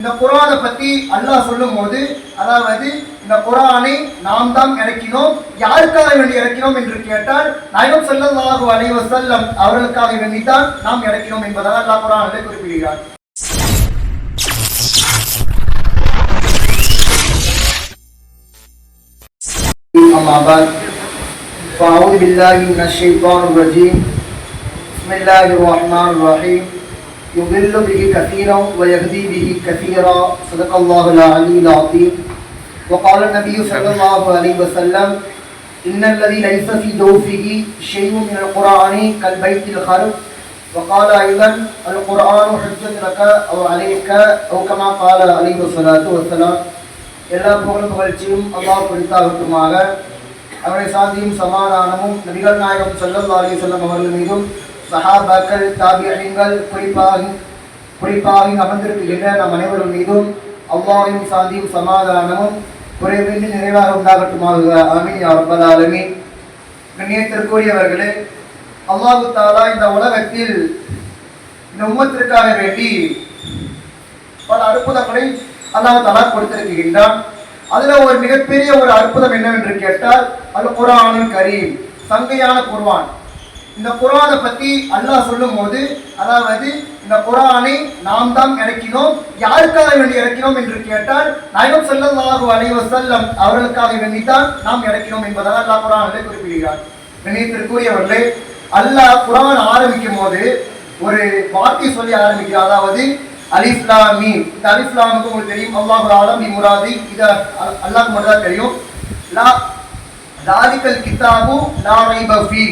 இந்த குரானை பத்தி அல்லாஹ் சொல்லும் போது அதாவது இந்த குரானை நாம் தான் இறக்கினோம் யாருக்காக வேண்டி இறக்கினோம் என்று கேட்டால் நாயகம் ஸல்லல்லாஹு அலைஹி வஸல்லம் அவர்களுக்காக வேண்டி தான் நாம் இறக்கினோம் என்பதாக அல்லாஹ் குரானிலே குறிப்பிடுகிறார் أما بعد فأعوذ بالله من الشيطان الرجيم بسم الله الرحمن الرحيم يضل به كثيرا ويهدي به كثيرا صدق الله العلي العظيم وقال النبي صلى الله عليه وسلم إن الذي ليس في جوفه شيء من القرآن كالبيت الخرب وقال أيضا القرآن حجة لك أو عليك أو كما قال عليه الصلاة والسلام எல்லா புகழும் புகழ்ச்சியும் அல்லாஹ் குறித்தாகட்டுமாக அவரை சாந்தியும் சமாதானமும் நபிகள் நாயகம் ஸல்லல்லாஹு அலைஹி வஸல்லம் அவர்கள் மீதும் சஹாபாக்கள் தாபியங்கள் குறிப்பாக குறிப்பாக அமர்ந்திருக்கின்ற நம் அனைவரும் மீதும் அவ்வாவின் சாந்தியும் சமாதானமும் குறைவின்றி நிறைவாக உண்டாகட்டுமாக. ஆமீன் யா கண்ணியத்திற்குரியவர்களே அல்லாஹு தாலா இந்த உலகத்தில் இந்த உம்மத்திற்காக வேண்டி பல அற்புதங்களை அல்லாஹு தாலா கொடுத்திருக்கின்றான். அதுல ஒரு மிகப்பெரிய ஒரு அற்புதம் என்னவென்று கேட்டால் அல் குரானின் கரீம் சங்கையான குர்வான் இந்த குரானை பத்தி அல்லாஹ் சொல்லும் போது அதாவது இந்த குரானை நாம் தான் இறக்கினோம் யாருக்காக வேண்டி இறக்கினோம் என்று கேட்டால் நாயகம் செல்லல்லாஹு அலைஹி வஸல்லம் அவர்களுக்காக வேண்டி தான் நாம் இறக்கினோம் என்பதாக அல்லாஹ் குர்ஆனிலே குறிப்பிடுகிறார். கண்ணியத்திற்குரியவர்களே அல்லாஹ் குரான் ஆரம்பிக்கும் போது ஒரு வார்த்தை சொல்லி ஆரம்பிக்கிறார். அதாவது அலிஸ்லாமி இந்த அலிஸ்லாமுக்கு உங்களுக்கு தெரியும் அல்லாஹ் ஆலம் முராதி. இத அல்லாஹ் மட்டும் தான் தெரியும். லா தாதிக்கல் கித்தாபு லா ரைபஃபீ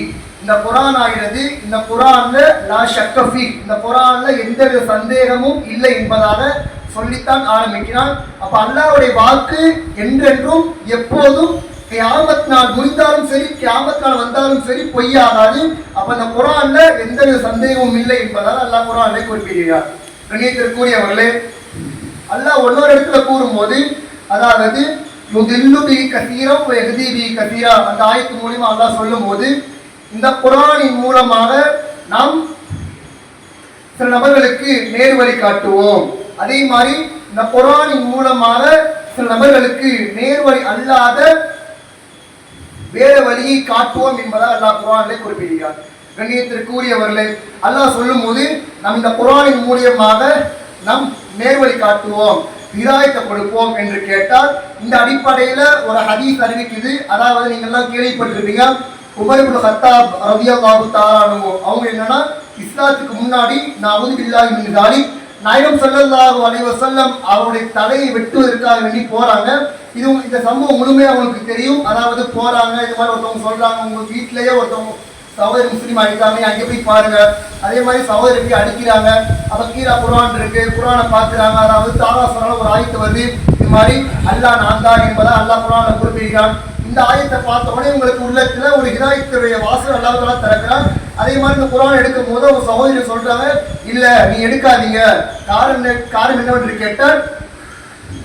இந்த குரான் ஆகிறது இந்த குரான்ல லா ஷக்கஃபி இந்த குரான்ல எந்தவித சந்தேகமும் இல்லை என்பதாக சொல்லித்தான் ஆரம்பிக்கிறான். அப்ப அல்லாஹ்வுடைய வாக்கு என்றென்றும் எப்போதும் கியாமத் நாள் முடிந்தாலும் சரி கியாமத் நாள் வந்தாலும் சரி பொய்யாகாது. அப்ப இந்த குரான்ல எந்தவித சந்தேகமும் இல்லை என்பதால் அல்லாஹ் குரானை குறிப்பிடுகிறார். கண்ணியத்திற்குரியவர்களே அல்லாஹ் ஒன்னொரு இடத்துல கூறும்போது அதாவது யுதில்லு பி கசீரம் எகதி பி கசீரா அந்த ஆயத்து மூலியமா அல்லாஹ் சொல்லும்போது இந்த குரானின் மூலமாக நாம் சில நபர்களுக்கு நேர் வழி காட்டுவோம். அதே மாதிரி இந்த குரானின் மூலமாக சில நபர்களுக்கு நேர்வழி அல்லாத வேற வழியை காட்டுவோம் என்பதால் அல்லாஹ் குரானிலே குறிப்பிடுகிறார். கண்ணியத்திற்குரியவர்களே அல்லாஹ் சொல்லும்போது நம் இந்த குரானின் மூலியமாக நம் நேர்வழி காட்டுவோம் ஹிதாயத்தை கொடுப்போம் என்று கேட்டால் இந்த அடிப்படையில ஒரு ஹதீஸ் அறிவிக்குது. அதாவது நீங்க எல்லாம் கேள்விப்பட்டிருப்பீங்க உபரிபுல் ஹத்தாப் ரவியல்லாஹு தாரானுவோ அவங்க என்னன்னா இஸ்லாத்துக்கு முன்னாடி நான் பில்லாஹி மின் தாலிக் நாயகம் சல்லல்லாஹு அலைஹி வஸல்லம் அவருடைய தலையை வெட்டுவதற்காக வேண்டி போறாங்க. இது இந்த சம்பவம் முழுமையாக அவங்களுக்கு தெரியும். அதாவது போறாங்க இது மாதிரி ஒருத்தவங்க சொல்றாங்க உங்க வீட்டிலேயே ஒருத்தவங்க சகோதரி முஸ்லீம் அடிக்காமே அங்கே போய் பாருங்க. அதே மாதிரி சகோதரி அடிக்கிறாங்க. அப்ப கீழா குரான் இருக்கு குரானை பாக்குறாங்க அதாவது தாரா சொன்னால ஒரு ஆயத்து வருது. இது மாதிரி அல்லாஹ் நான் தான் என்பதை அல்லாஹ் குரானை குறிப்பிடுகிறான். இந்த ஆயத்தை பார்த்த உடனே உங்களுக்கு உள்ளத்துல ஒரு ஹிதாயத்துடைய வாசல் அல்லாஹ் திறக்கிறான். அதே மாதிரி இந்த குரான் எடுக்கும் போது ஒரு சகோதரி சொல்றாங்க இல்ல நீ எடுக்காதீங்க. காரணம் என்ன- காரணம் என்னவென்று கேட்டால்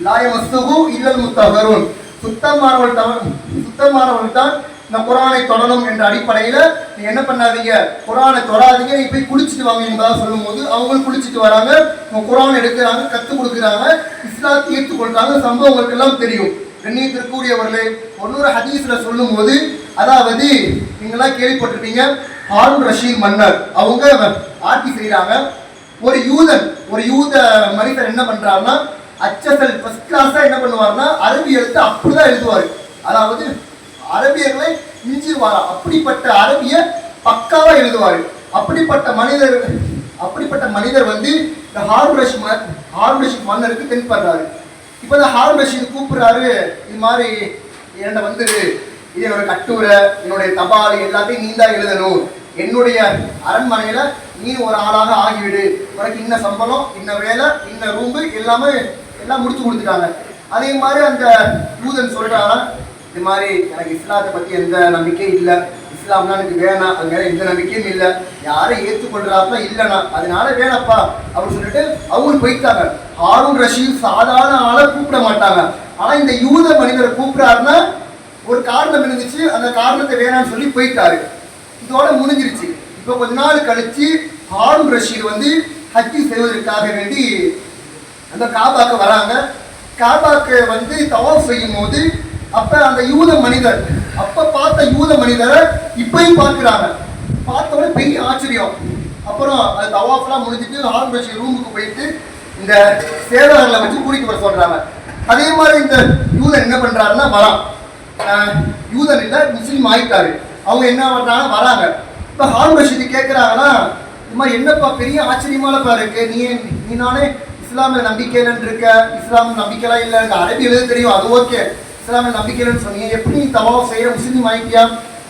லாயமஸ்துகு இல்லல் முத்தகருன் சுத்தமானவள் தவ சுத்தமானவள் தான் இந்த குரானை தொடரும் என்ற அடிப்படையில நீ என்ன பண்ணாதீங்க குரானை தொடாதீங்க நீ போய் குளிச்சுட்டு வாங்க என்பதாக சொல்லும்போது அவங்களும் குளிச்சுட்டு வராங்க. உங்க குரான் எடுக்கிறாங்க கற்றுக் கொடுக்குறாங்க இஸ்லாத்தை ஏற்றுக்கொள்றாங்க சம்பவங்களுக்கு எல்லாம் தெரியும். கண்ணியத்திற்குரியவர்களே ஒன்னொரு ஹதீஸ்ல சொல்லும்போது அதாவது நீங்களாம் கேள்விப்பட்டிருப்பீங்க ஹாரூன் ரஷீத் மன்னர் அவங்க ஆட்சி செய்றாங்க. ஒரு யூதன் ஒரு யூத மனிதர் என்ன பண்றாருன்னா அச்சசல் ஃபர்ஸ்ட் கிளாஸா என்ன பண்ணுவாருன்னா அரபி எழுத்து அப்படிதான் எழுதுவாரு. அதாவது அரபியர்களை மிஞ்சிருவாராம் அப்படிப்பட்ட அரபிய பக்காவா எழுதுவாரு. அப்படிப்பட்ட மனிதர் அப்படிப்பட்ட மனிதர் வந்து இந்த ஹாரூன் ரஷீத் ஹாரூன் ரஷீத் மன்னருக்கு தென்படுறாரு. இப்போ இந்த ஹாரூன் ரஷீத் கூப்பிடுறாரு இது மாதிரி என்கிட்ட வந்துரு இது என்னோட கட்டுரை என்னுடைய தபால் எல்லாத்தையும் நீ தான் எழுதணும். என்னுடைய அரண்மனையில நீ ஒரு ஆளாக ஆகிவிடு. உனக்கு இன்ன சம்பளம் இன்ன வேலை இன்ன ரூம்பு எல்லாமே எல்லாம் முடிச்சு கொடுத்துட்டாங்க. அதே மாதிரி அந்த யூதன் சொல்றாங்க இது மாதிரி எனக்கு இஸ்லாத்தை பத்தி எந்த நம்பிக்கையும் இல்லை. இஸ்லாம்னா எனக்கு வேணாம் அது மேலே எந்த நம்பிக்கையும் இல்லை. யாரும் ஏற்றுக்கொள்றாப்ப இல்லைண்ணா அதனால வேணாப்பா அப்படின்னு சொல்லிட்டு அவங்க போயிட்டாங்க. ஹாரூன் ரஷீத் சாதாரண ஆளை கூப்பிட மாட்டாங்க. ஆனா இந்த யூத மனிதரை கூப்பிடாருன்னா ஒரு காரணம் இருந்துச்சு அந்த காரணத்தை வேணாம்னு சொல்லி போயிட்டாரு. இதோட முடிஞ்சிருச்சு. இப்போ கொஞ்ச நாள் கழிச்சு ஹாரூன் ரஷீத் வந்து ஹஜ்ஜி செய்வதற்காக வேண்டி அந்த காபாக்கு வராங்க. காபாக்கு வந்து தவாஃப் செய்யும் போது அப்ப அந்த யூத மனிதர் அப்ப பார்த்த யூத மனிதரை இப்பயும் பார்க்கிறாங்க. பார்த்தோட பெரிய ஆச்சரியம். அப்புறம் அது தவாஃப்லாம் முடிஞ்சிட்டு ஹார்ன் பஷீர் ரூமுக்கு போயிட்டு இந்த சேவகர்களை வச்சு கூட்டிட்டு வர சொல்றாங்க. அதே மாதிரி இந்த யூதன் என்ன பண்றாருன்னா வரான். யூதன் இல்லை முஸ்லீம் ஆயிட்டாரு. அவங்க என்ன பண்றாங்க வராங்க. இப்போ ஹாரூன் ரஷீதி கேட்குறாங்கன்னா இது மாதிரி என்னப்பா பெரிய ஆச்சரியமானப்பா இருக்கு. நீ நீ நானே இஸ்லாமிய நம்பிக்கை இல்லைன்னு இருக்க. இஸ்லாம் நம்பிக்கைலாம் இல்லை. எனக்கு அரபி எழுத தெரியும். அது ஓகே. இஸ்லாமிய நம்பிக்கை இல்லைன்னு சொன்னீங்க எப்படி நீ தவாஃப் செய்யற முஸ்லீம் ஆயிட்டியா?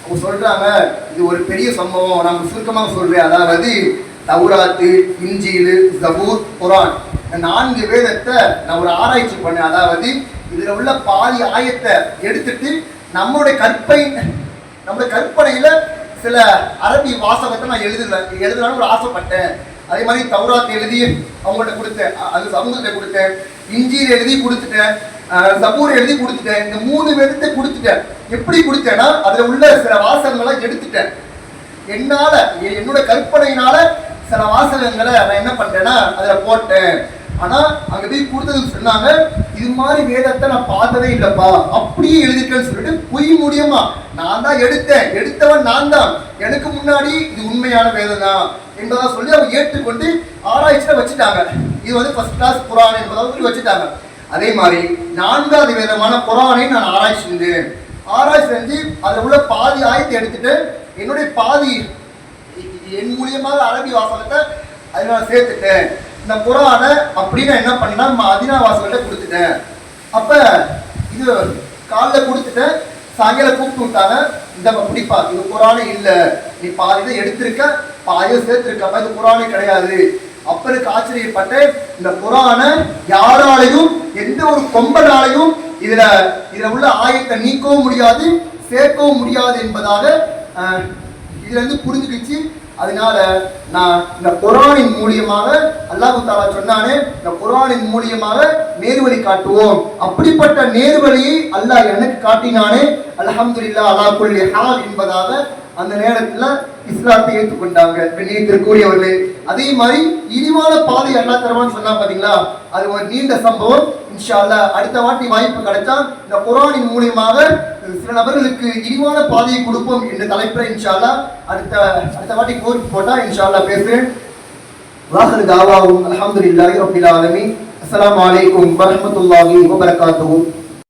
அவங்க சொல்றாங்க இது ஒரு பெரிய சம்பவம். நான் சுருக்கமாக சொல்றேன். அதாவது தௌராத்து இஞ்சியில் ஜபூர் குரான். இந்த நான்கு வேதத்தை நான் ஒரு ஆராய்ச்சி பண்ணேன். அதாவது இதில் உள்ள பாதி ஆயத்தை எடுத்துட்டு நம்மளுடைய கற்பை நம்மளுடைய கற்பனையில் சில அரபி வாசகத்தை நான் எழுதல எழுதலாம்னு ஒரு ஆசைப்பட்டேன். அதே மாதிரி தௌராத் எழுதி அவங்கள்ட்ட கொடுத்தேன். அது சமூகத்தை கொடுத்தேன். இஞ்சியில் எழுதி கொடுத்துட்டேன். சபூர் எழுதி கொடுத்துட்டேன். இந்த மூணு வேதத்தை கொடுத்துட்டேன். எப்படி கொடுத்தேன்னா அதில் உள்ள சில வாசகங்களை எடுத்துட்டேன். என்னால் என்னோட கற்பனையினால சில வாசகங்களை நான் என்ன பண்ணுறேன்னா அதில் போட்டேன். ஆனா அங்க போய் கொடுத்தது சொன்னாங்க இது மாதிரி வேதத்தை நான் பார்த்ததே இல்லப்பா அப்படியே எழுதிட்டேன்னு சொல்லிட்டு பொய் முடியுமா நான் தான் எடுத்தேன். எடுத்தவன் நான் தான். எனக்கு முன்னாடி இது உண்மையான வேதம் தான் என்பதா சொல்லி அவங்க ஏற்றுக்கொண்டு ஆராய்ச்சியில வச்சுட்டாங்க. இது வந்து ஃபர்ஸ்ட் கிளாஸ் குரான் என்பதாக சொல்லி வச்சுட்டாங்க. அதே மாதிரி நான்காவது விதமான குரானை நான் ஆராய்ச்சி செஞ்சேன் ஆராய்ச்சி செஞ்சு அதில் உள்ள பாதி ஆயத்தை எடுத்துட்டு என்னுடைய பாதி என் மூலியமாக அரபி வாசகத்தை அதில் நான் சேர்த்துட்டேன். இந்த குரானை அப்படின்னு என்ன பண்ணா மதினா வாசகத்தை கொடுத்துட்டேன். அப்ப இது காலைல கொடுத்துட்டேன் சாயங்காலம் கூப்பிட்டு விட்டாங்க. இந்த அப்படிப்பா இது குரானே இல்ல. நீ பாதி இதை எடுத்திருக்க பாதியை சேர்த்திருக்கப்ப இது குரானே கிடையாது. அப்ப எனக்கு ஆச்சரியப்பட்டேன் இந்த குரான யாராலையும் எந்த ஒரு கொம்பனாலையும் இதுல இதுல உள்ள ஆயத்தை நீக்கவும் முடியாது சேர்க்கவும் முடியாது என்பதாக இதுல இருந்து புரிஞ்சுக்கிச்சு. அதனால நான் இந்த குரானின் மூலியமாக அல்லாஹு தாலா சொன்னானே இந்த குரானின் மூலியமாக நேர்வழி காட்டுவோம். அப்படிப்பட்ட நேர்வழியை அல்லாஹ் எனக்கு காட்டினானே அல்ஹம்துலில்லாஹ் அலா குல்லி ஹால் என்பதாக அந்த நேரத்துல இஸ்லாத்தை ஏற்றுக்கொண்டாங்க வெளியேற்றிருக்கூடியவர்களே அதே மாதிரி இனிவான பாதை அல்லா தருவான்னு சொன்னா பாத்தீங்களா அது ஒரு நீண்ட சம்பவம். இன்ஷா அல்லா அடுத்த வாட்டி வாய்ப்பு கிடைச்சா இந்த குரானின் மூலியமாக சில நபர்களுக்கு இனிவான பாதையை கொடுப்போம் என்ற தலைப்பில் இன்ஷால்லா அடுத்த அடுத்த வாட்டி கோர் போட்டா இன்ஷால்லா பேசுறேன் வாஹர் தாவாவும் அலமதுல்லாஹி ரபில் ஆலமி அஸ்லாம் வலைக்கும் வரமத்துல்லாஹி வபரகாத்துவும்